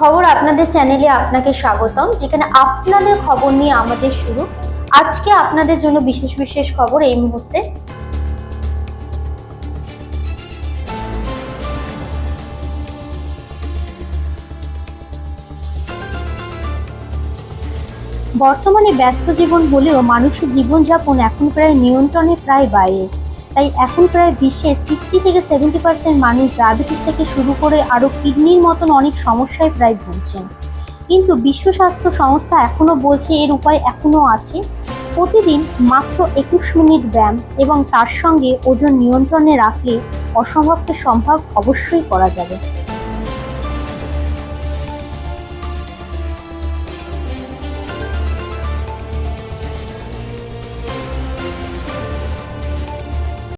খবর আপনাদের চ্যানেলে আপনাকে স্বাগতম, যেখানে আপনাদের খবর নিয়ে আমাদের শুরু। আজকে আপনাদের জন্য বিশেষ বিশেষ খবর এই মুহূর্তে। বর্তমানে ব্যস্ত জীবন হলেও মানুষের জীবনযাপন এখন প্রায় নিয়ন্ত্রণের প্রায় বাইরে। তাই এখন প্রায় বিশ্বের সিক্সটি থেকে সেভেন্টি পার্সেন্ট মানুষ ডায়াবেটিস থেকে শুরু করে আরও কিডনির মতন অনেক সমস্যায় প্রায় ভুগছেন। কিন্তু বিশ্ব স্বাস্থ্য সংস্থা এখনও বলছে এর উপায় এখনও আছে। প্রতিদিন মাত্র একুশ মিনিট ব্যায়াম এবং তার সঙ্গে ওজন নিয়ন্ত্রণে রাখলে অসম্ভবকে সম্ভব অবশ্যই করা যাবে।